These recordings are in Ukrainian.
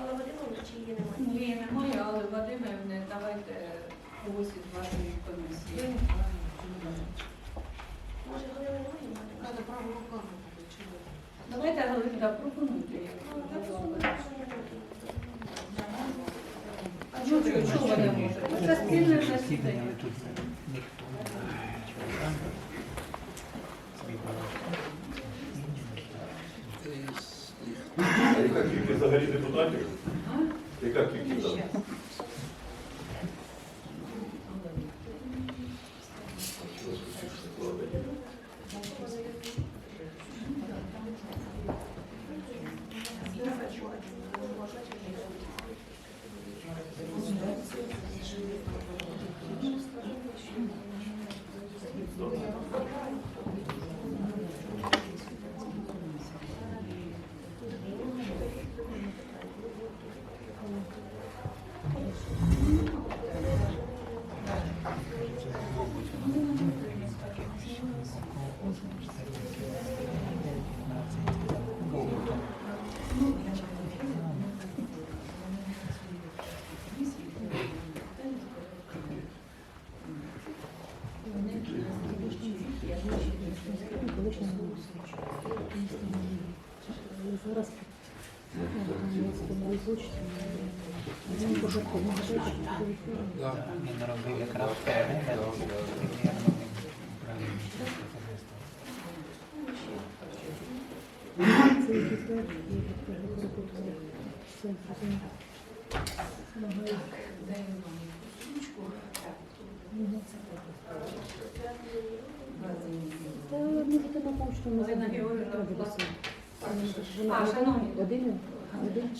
Алла Вадимовна, чи її немає? Ні, немає, але Вадимівне, давайте когось із вашої комісії. Може, Галина немає? Надо право руками чи? Давайте, Галина, пропонуйте. Ну, ну, що А чого чого не можете? Це спільне засідання. ніхто не знає яка кількість взагалі депутатів? Яка кількість? там? Зараз Він робив якраз перегляд, примірно правильно Можете на почту не Олена забудьте, Георгіївна, треба будь ласка. досить. А, шановні.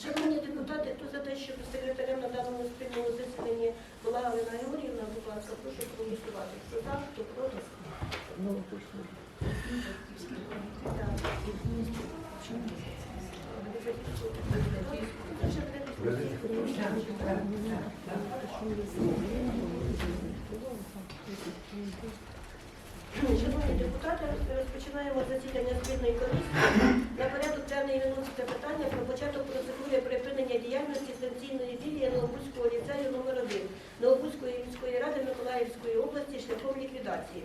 Шановні депутати, хто за те, щоб секретарем на даному спільному засіданні була Галина Георгіївна, будь ласка, прошу проголосувати. Хто за, хто проти? Ну, точно. Шановні депутати, розпочинаємо засідання спільної комісії. На порядок денний виноситься питання про початок процедури припинення діяльності санкційної філії Новобузького ліцею номер 1 Новобузької міської ради Миколаївської області шляхом ліквідації.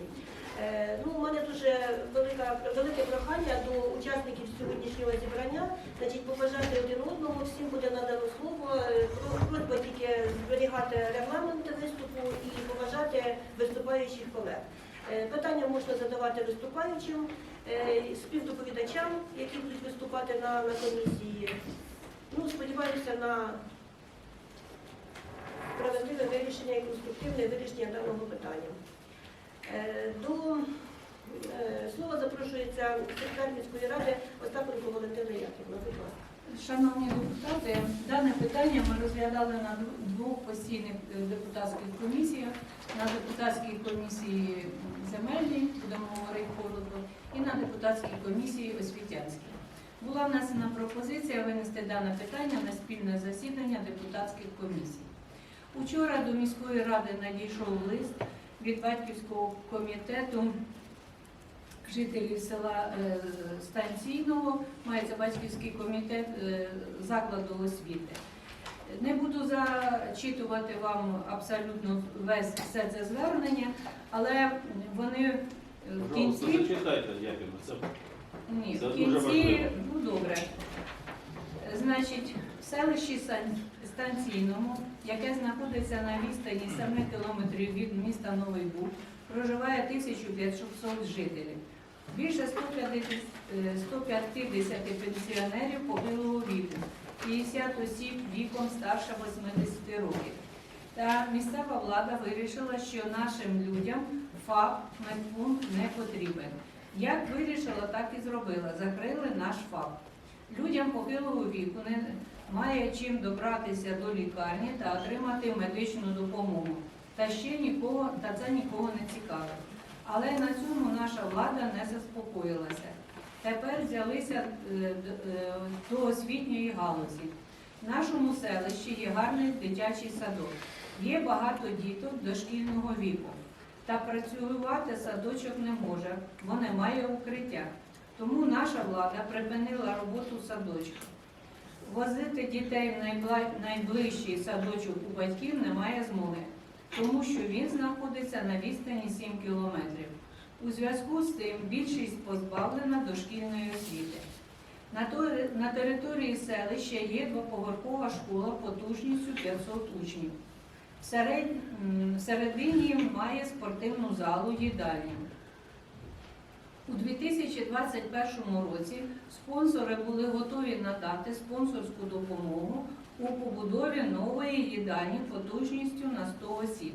Е, ну, у мене дуже велика, велике прохання до учасників сьогоднішнього зібрання, значить, побажати один одному, всім буде надано слово, Е, просьба тільки зберігати регламент виступу і поважати виступаючих колег. Е, Питання можна задавати виступаючим, е, співдоповідачам, які будуть виступати на, на комісії. Ну, сподіваюся на справедливе вирішення і конструктивне вирішення даного питання. Е, До слова запрошується секретар міської ради Остапенко Валентина Яківна. Будь ласка. Шановні депутати, дане питання ми розглядали на двох постійних депутатських комісіях, на депутатській комісії земельній, будемо говорити коротко, і на депутатській комісії освітянській. Була внесена пропозиція винести дане питання на спільне засідання депутатських комісій. Учора до міської ради надійшов лист від батьківського комітету жителів села е, Станційного, мається батьківський комітет е, закладу освіти. Не буду зачитувати вам абсолютно весь все це звернення, але вони е, в кінці зачитайте, Яківна. Це ні, в кінці, ну добре. Значить, в селищі Станційному, яке знаходиться на відстані 7 кілометрів від міста Новий Буг, проживає 1500 жителів. Більше 150, е, 150 пенсіонерів похилого віку, 50 осіб віком старше 80 років. Та місцева влада вирішила, що нашим людям ФАП медпункт не потрібен. Як вирішила, так і зробила. Закрили наш ФАП. Людям похилого віку не має чим добратися до лікарні та отримати медичну допомогу. Та ще нікого, та це нікого не цікавить. Але на цьому наша влада не заспокоїлася. Тепер взялися е, е, до освітньої галузі. В нашому селищі є гарний дитячий садок. Є багато діток дошкільного віку. Та працювати садочок не може, бо немає укриття. Тому наша влада припинила роботу садочка. Возити дітей в найближчий садочок у батьків немає змоги, тому що він знаходиться на відстані 7 кілометрів. У зв'язку з тим більшість позбавлена дошкільної освіти. На, то- на території селища є двоповерхова школа потужністю 500 учнів. Всеред, м, всередині має спортивну залу їдальню. У 2021 році спонсори були готові надати спонсорську допомогу у побудові нової їдальні потужністю на 100 осіб.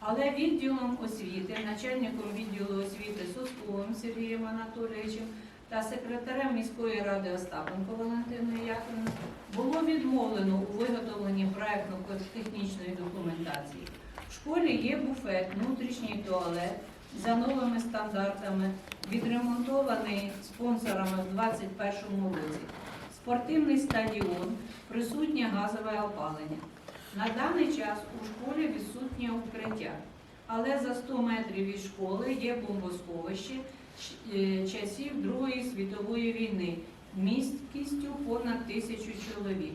Але відділом освіти, начальником відділу освіти Сосковим Сергієм Анатолійовичем та секретарем міської ради Остапенко Валентиною Яковлевною було відмовлено у виготовленні проектно-технічної документації. В школі є буфет, внутрішній туалет за новими стандартами, відремонтований спонсорами в 2021 році. Спортивний стадіон, присутнє газове опалення. На даний час у школі відсутнє укриття, але за 100 метрів від школи є бомбосховище е, часів Другої світової війни місткістю понад тисячу чоловік.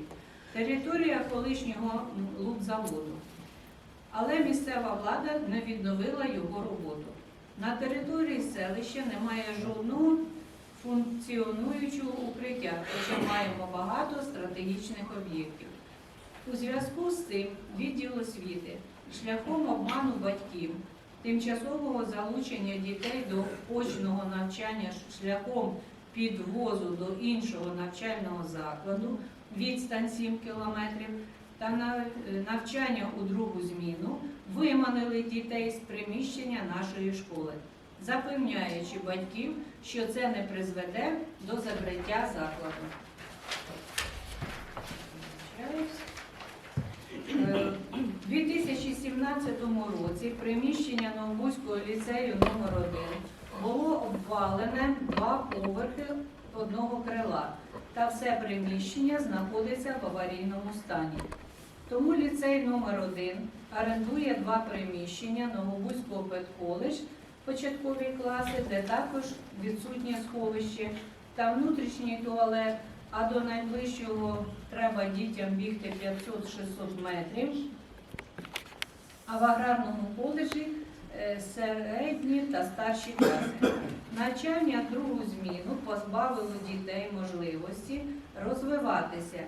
Територія колишнього лукзаводу. Але місцева влада не відновила його роботу. На території селища немає жодного функціонуючого укриття, хоча маємо багато стратегічних об'єктів. У зв'язку з цим відділ освіти шляхом обману батьків, тимчасового залучення дітей до очного навчання шляхом підвозу до іншого навчального закладу відстань 7 кілометрів та на- навчання у другу зміну виманили дітей з приміщення нашої школи, запевняючи батьків, що це не призведе до закриття закладу. Е, У 2017 році приміщення Новобузького ліцею номер 1 було обвалене два поверхи одного крила, та все приміщення знаходиться в аварійному стані. Тому ліцей номер 1 орендує два приміщення Новобузького педколедж, початкові класи, де також відсутнє сховище та внутрішній туалет, а до найближчого треба дітям бігти 500-600 метрів. А в аграрному коледжі е, середні та старші класи. Навчання другу зміну позбавило дітей можливості розвиватися,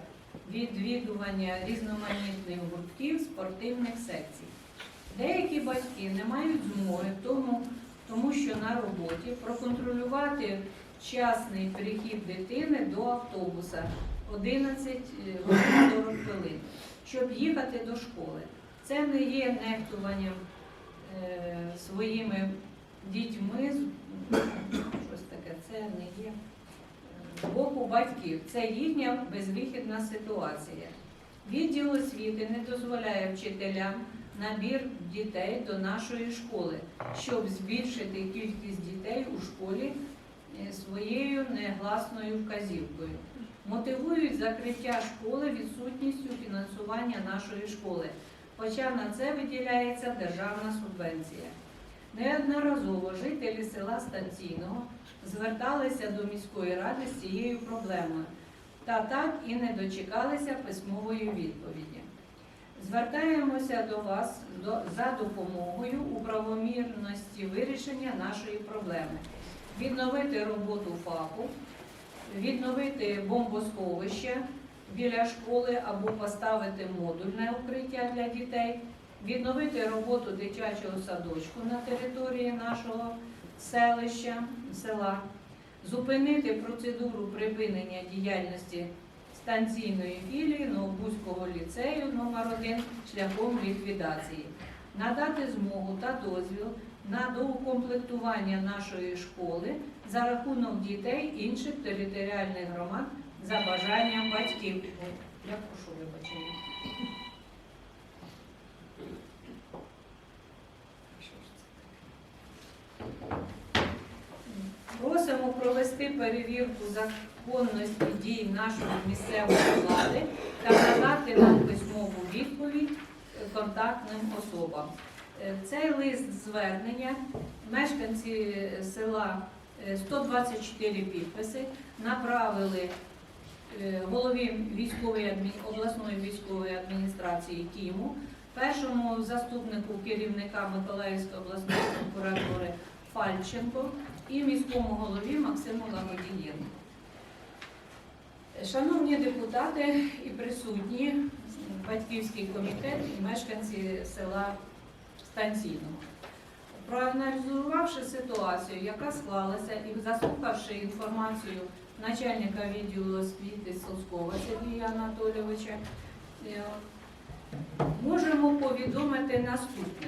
відвідування різноманітних гуртків спортивних секцій. Деякі батьки не мають змоги тому, тому що на роботі проконтролювати вчасний перехід дитини до автобуса 11 годин 40 хвилин, щоб їхати до школи. Це не є нехтуванням е, своїми дітьми, щось таке, це не є е, з боку батьків. Це їхня безвихідна ситуація. Відділ освіти не дозволяє вчителям набір дітей до нашої школи, щоб збільшити кількість дітей у школі е, своєю негласною вказівкою. Мотивують закриття школи відсутністю фінансування нашої школи, хоча на це виділяється державна субвенція. Неодноразово жителі села Станційного зверталися до міської ради з цією проблемою, та так і не дочекалися письмової відповіді. Звертаємося до вас за допомогою у правомірності вирішення нашої проблеми, відновити роботу ФАПу, відновити бомбосховище біля школи або поставити модульне укриття для дітей, відновити роботу дитячого садочку на території нашого селища, села, зупинити процедуру припинення діяльності станційної філії Новобузького ліцею номер 1 шляхом ліквідації, надати змогу та дозвіл на доукомплектування нашої школи за рахунок дітей інших територіальних громад за бажанням батьків. Я прошу вибачення. Просимо провести перевірку законності дій нашої місцевої влади та надати нам письмову відповідь контактним особам. Е, Цей лист звернення мешканці е, села е, 124 підписи направили е, голові військової обласної військової адміністрації Кіму, першому заступнику керівника Миколаївської обласної прокуратури Фальченко і міському голові Максиму Лагодієнку. Шановні депутати і присутні, батьківський комітет і мешканці села Станційного. Проаналізувавши ситуацію, яка склалася, і заслухавши інформацію начальника відділу освіти Соскова Сергія Анатолійовича, е, можемо повідомити наступне,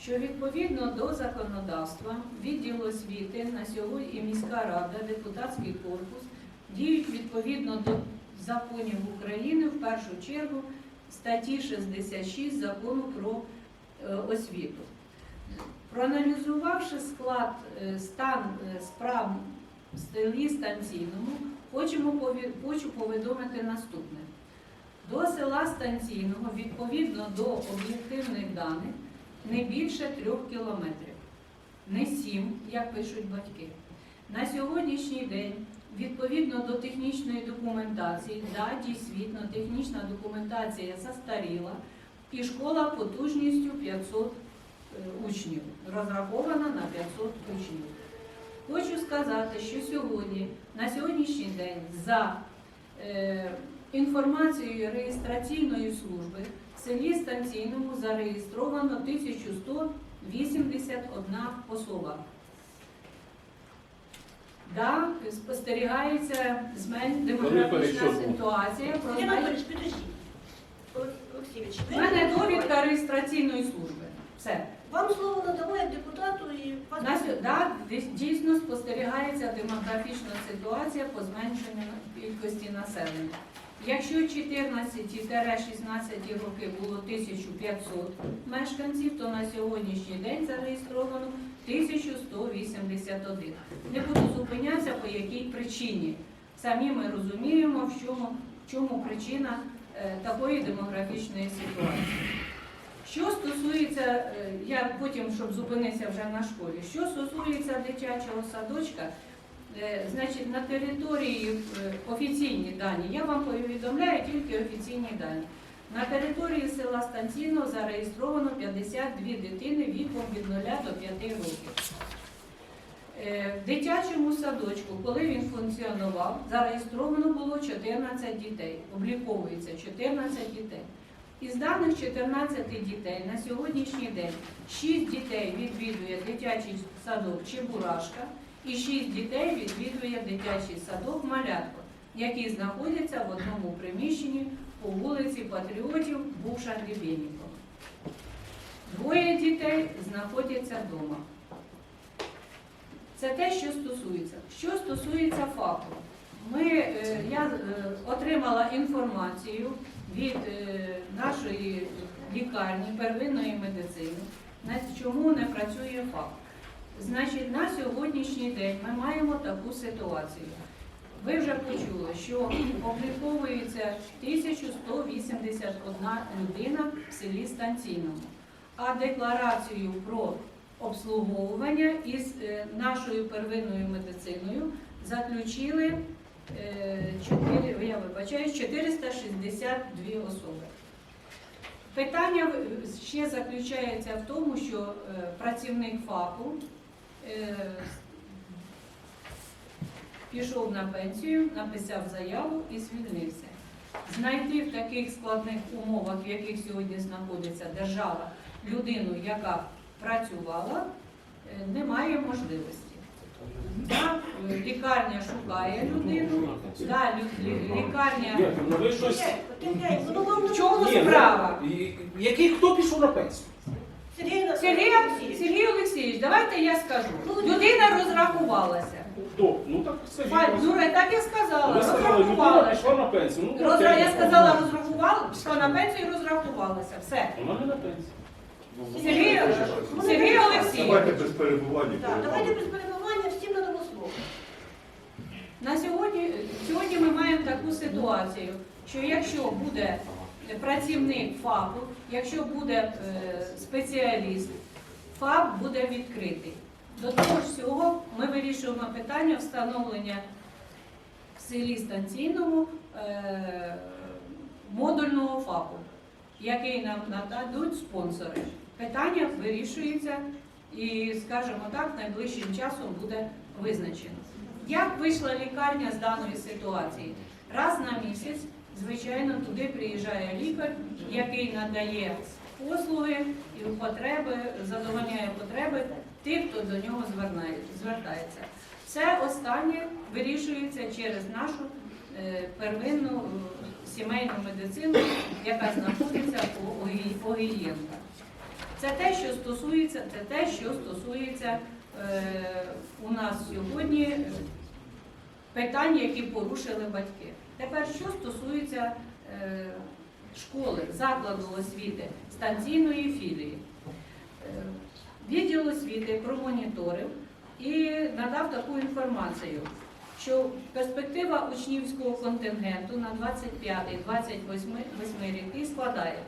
що відповідно до законодавства відділ освіти на сьогодні і міська рада, депутатський корпус діють відповідно до законів України, в першу чергу статті 66 закону про освіту. Проаналізувавши склад е, стан е, справ в селі Станційному, хочу повідомити наступне. До села Станційного, відповідно до об'єктивних даних, не більше трьох кілометрів, не сім, як пишуть батьки. На сьогоднішній день, відповідно до технічної документації, да, дійсно, технічна документація застаріла, і школа потужністю 500 е, учнів, розрахована на 500 учнів. Хочу сказати, що сьогодні, на сьогоднішній день, за е, інформацією реєстраційної служби в селі Станційному зареєстровано 1181 особа. Да, спостерігається змен демографічна ситуація. про Сергій змен- Анатолійович, підожди. Олег- Олексійович, У ви мене довідка реєстраційної служби. Все. Вам слово надамо як депутату і вас На сьо- да, десь дійсно спостерігається демографічна ситуація по зменшенню кількості населення. Якщо 14-16 роки було 1500 мешканців, то на сьогоднішній день зареєстровано 1181. Не буду зупинятися по якій причині. Самі ми розуміємо, в чому, в чому причина такої демографічної ситуації. Що стосується, е, я потім, щоб зупинитися вже на школі, що стосується дитячого садочка, е, значить на території е, офіційні дані, я вам повідомляю тільки офіційні дані. На території села Станційного зареєстровано 52 дитини віком від 0 до 5 років. Е, В дитячому садочку, коли він функціонував, зареєстровано було 14 дітей, обліковується 14 дітей. Із даних 14 дітей на сьогоднішній день 6 дітей відвідує дитячий садок Чебурашка і 6 дітей відвідує дитячий садок Малятко, який знаходиться в одному приміщенні по вулиці Патріотів, бувша Гребенникова. Двоє дітей знаходяться вдома. Це те, що стосується. Що стосується факту, ми, е, я е, отримала інформацію від е, нашої лікарні первинної медицини, чому не працює факт. Значить, на сьогоднішній день ми маємо таку ситуацію. Ви вже почули, що обліковується 1181 людина в селі Станційному, а декларацію про обслуговування із е, нашою первинною медициною заключили е, 4, я вибачаюсь, 462 особи. Питання ще заключається в тому, що е, працівник ФАПу е, пішов на пенсію, написав заяву і звільнився. Знайти в таких складних умовах, в яких сьогодні знаходиться держава, людину, яка працювала, е, немає можливості. Да, е, лікарня шукає людину, лі- лікарня. Ні, ну ви щось. Тихенько, ну В чому Ні, ну, справа? і- Який хто пішов на пенсію? Сергій Сергій, Сергій Олексійович, давайте я скажу. Людина розрахувалася. Хто? Ну так скажіть. Фа- Ну, так я сказала, Ви сказали, людина розрахувалася. пішла на пенсію. Ну, Розра... Я сказала, розрахувала, пішла на пенсію і розрахувалася. Все. Вона не на пенсії. Сергій, Сергій Давайте Олексійович, без перебування. Так, давайте без перебування, всім надамо слово. на сьогодні, сьогодні ми маємо таку ситуацію, що якщо буде працівник ФАПу, якщо буде е, спеціаліст, ФАП буде відкритий. До того ж всього ми вирішуємо питання встановлення в селі Станційному е, модульного ФАПу, який нам нададуть спонсори. Питання вирішується і, скажімо так, найближчим часом буде визначено. Як вийшла лікарня з даної ситуації? Раз на місяць, звичайно, туди приїжджає лікар, який надає послуги і потреби, задовольняє потреби тих, хто до нього звертається. Все останнє вирішується через нашу е, первинну сімейну медицину, яка знаходиться у Огі- Огієнка. Це те, що стосується, це те, що стосується е, у нас сьогодні е, питань, які порушили батьки. Тепер, що стосується е, школи, закладу освіти, станційної філії. Е, Відділ освіти промоніторив і надав таку інформацію, що перспектива учнівського контингенту на 25-28 ріки складає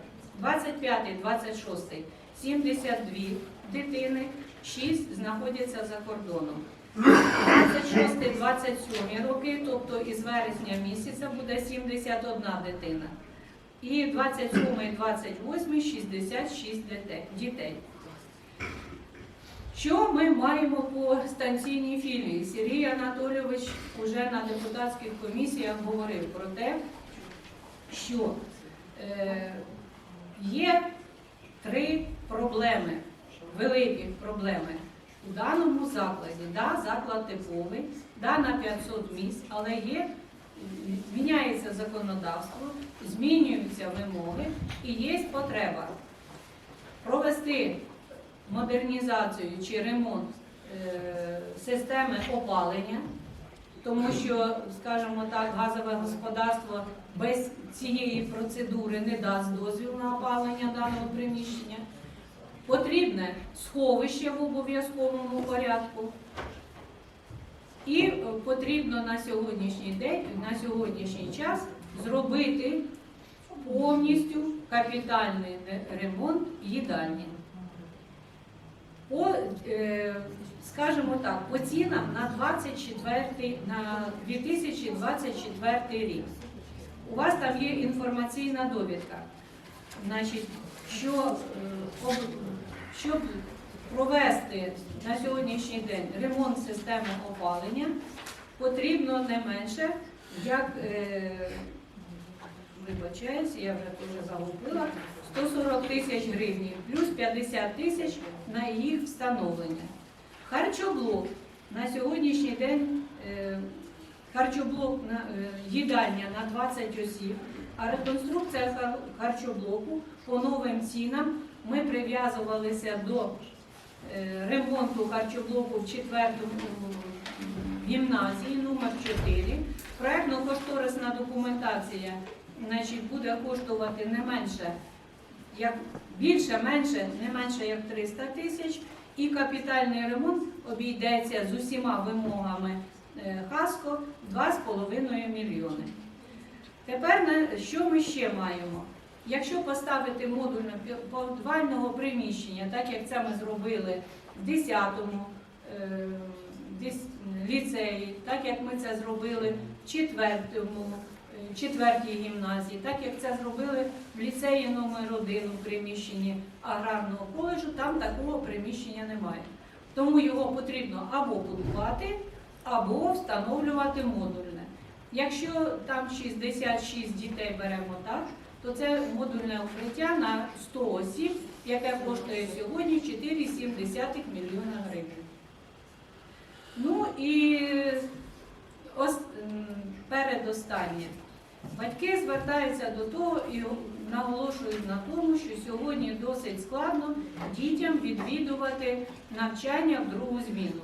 25-26 72 дитини, 6 знаходяться за кордоном. 26-27 роки, тобто із вересня місяця буде 71 дитина. І 27-28 66 дітей. Що ми маємо по станційній філії? Сергій Анатолійович уже на депутатських комісіях говорив про те, що е, є три проблеми, великі проблеми у даному закладі. Да, заклад типовий, да, на 500 місць, але є, міняється законодавство, змінюються вимоги і є потреба провести модернізацію чи ремонт е, системи опалення, тому що, скажімо так, газове господарство без цієї процедури не дасть дозвіл на опалення даного приміщення. Потрібне сховище в обов'язковому порядку. І е, потрібно на сьогоднішній день, на сьогоднішній час зробити повністю капітальний ремонт їдальні. По, е, скажімо так, по цінам на 24, на 2024 рік. У вас там є інформаційна довідка. Значить, що, е, щоб провести на сьогоднішній день ремонт системи опалення, потрібно не менше, як е, вибачаюсь, я вже теж загубила, 140 тисяч гривень плюс 50 тисяч на їх встановлення. Харчоблок на сьогоднішній день е, харчоблок е, їдальня на 20 осіб, а реконструкція харчоблоку по новим цінам ми прив'язувалися до е, ремонту харчоблоку в четвертому гімназії номер 4. Проектно-кошторисна документація значить, буде коштувати не менше, як більше, менше, не менше як 300 тисяч. І капітальний ремонт обійдеться з усіма вимогами е, ХАСКО 2,5 мільйони. Тепер що ми ще маємо? Якщо поставити модуль на підвального приміщення, так як це ми зробили в 10-му е, ліцеї, так як ми це зробили в 4-му, е, четвертій гімназії, так як це зробили в ліцеї номер 1 у приміщенні аграрного коледжу, там такого приміщення немає. Тому його потрібно або будувати, або встановлювати модульне. Якщо там 66 дітей беремо так, то це модульне укриття на 100 осіб, яке коштує сьогодні 4,7 мільйона гривень. Ну і ос, передостаннє. Батьки звертаються до того і наголошують на тому, що сьогодні досить складно дітям відвідувати навчання в другу зміну.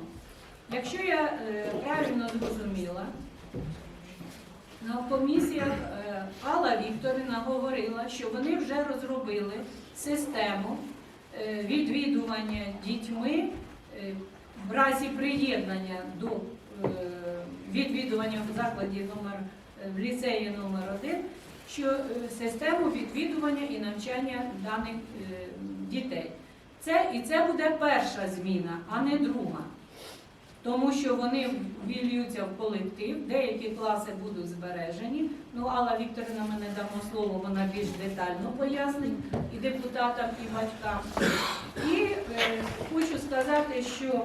Якщо я е, правильно зрозуміла, на комісіях Алла Вікторівна говорила, що вони вже розробили систему е, відвідування дітьми е, в разі приєднання до е, відвідування в закладі номер в ліцеї номер 1 що систему відвідування і навчання даних дітей. Це, і це буде перша зміна, а не друга. тому що вони вільються в колектив, деякі класи будуть збережені. Ну, Алла Вікторівна мене дамо слово, вона більш детально пояснить і депутатам, і батькам. І е, хочу сказати, що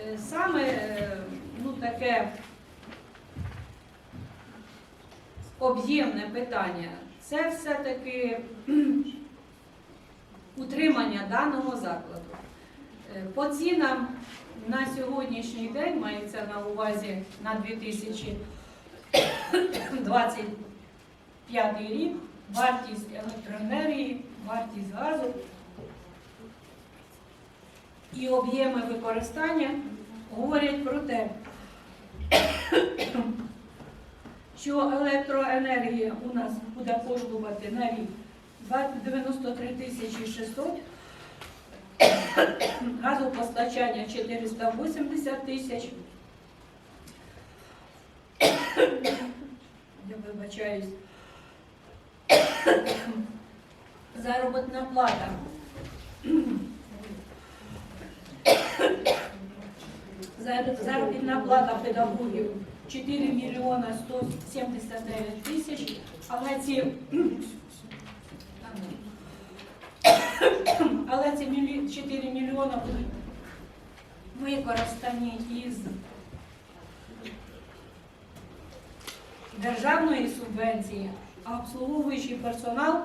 е, саме е, ну, таке об'ємне питання це все-таки утримання даного закладу. Е, По цінам на сьогоднішній день мається на увазі на 2025 рік вартість електроенергії, вартість газу і об'єми використання говорять про те, що електроенергія у нас буде коштувати на рік 93 тисячі 600, газопостачання 480 тисяч. Я вибачаюсь. Заробітна плата. Зар- Заробітна плата педагогів 4 мільйона 179 тисяч, але ці але ці 4 мільйона будуть використані із державної субвенції, а обслуговуючий персонал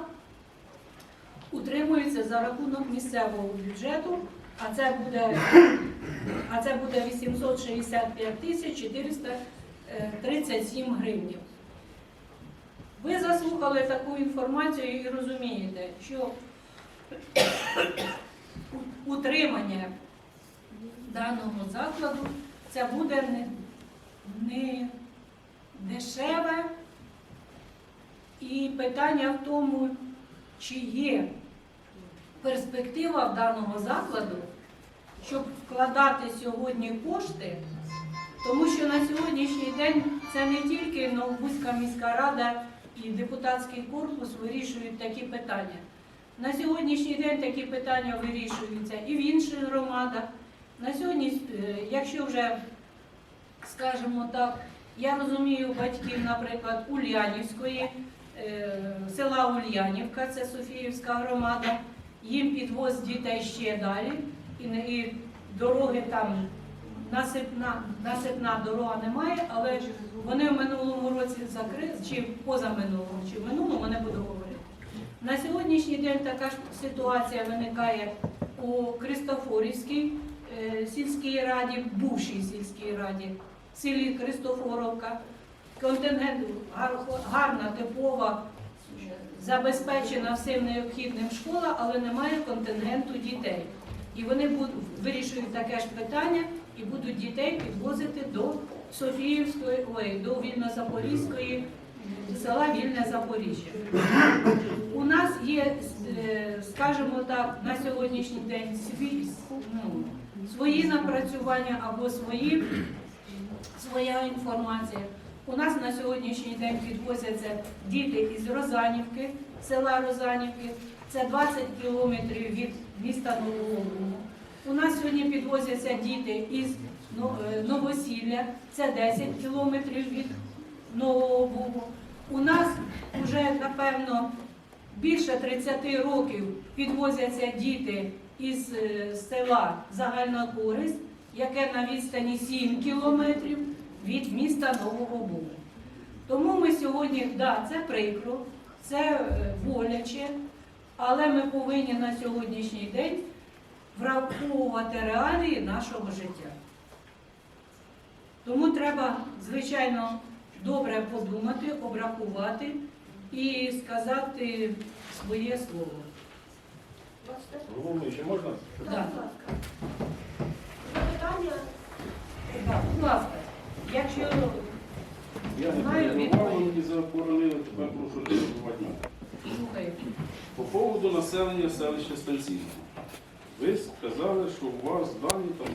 утримується за рахунок місцевого бюджету, а це буде, а це буде 865 тисяч 437 гривнів. Ви заслухали таку інформацію і розумієте, що утримання даного закладу це буде не, не дешеве. І питання в тому, чи є перспектива в даного закладу, щоб вкладати сьогодні кошти, тому що на сьогоднішній день це не тільки Новобузька міська рада і депутатський корпус вирішують такі питання. На сьогоднішній день такі питання вирішуються і в інших громадах. На сьогодні, е, якщо вже, скажімо так, я розумію батьків, наприклад, Ульянівської, е, села Ульянівка, це Софіївська громада, їм підвоз дітей ще далі, і, дороги там насипна, насипна дорога немає, але вони в минулому році закрили, чи позаминулому, чи в минулому не буду говорити. На сьогоднішній день така ж ситуація виникає у Кристофорівській е, сільській раді, бувшій сільській раді, в селі Кристофоровка. Контингент гарна, типова, забезпечена всім необхідним школа, але немає контингенту дітей. І вони будуть, вирішують таке ж питання і будуть дітей підвозити до Софіївської, ой, до Вільно-Запорізької села Вільне Запоріжжя. У нас є, е, скажімо так, на сьогоднішній день свій, ну, свої напрацювання або свої, своя інформація. У нас на сьогоднішній день підвозяться діти із Розанівки, села Розанівки. Це 20 кілометрів від міста Нового Бугу. У нас сьогодні підвозяться діти із е, Новосілля, це 10 кілометрів від Нового Бугу. У нас вже, напевно, більше 30 років підвозяться діти із е, села Загальна Користь, яке на відстані 7 кілометрів від міста Нового Бугу. Тому ми сьогодні, да, це прикро, це е, боляче, але ми повинні на сьогоднішній день враховувати реалії нашого життя. Тому треба, звичайно, добре подумати, обрахувати і сказати своє слово. Головне, ще можна? Так, Да. Запитання? Так, будь ласка, якщо Я не Знаю відповідь. заборонили, тепер прошу реагувати. По поводу населення селища Станційного. Ви сказали, що у вас дані там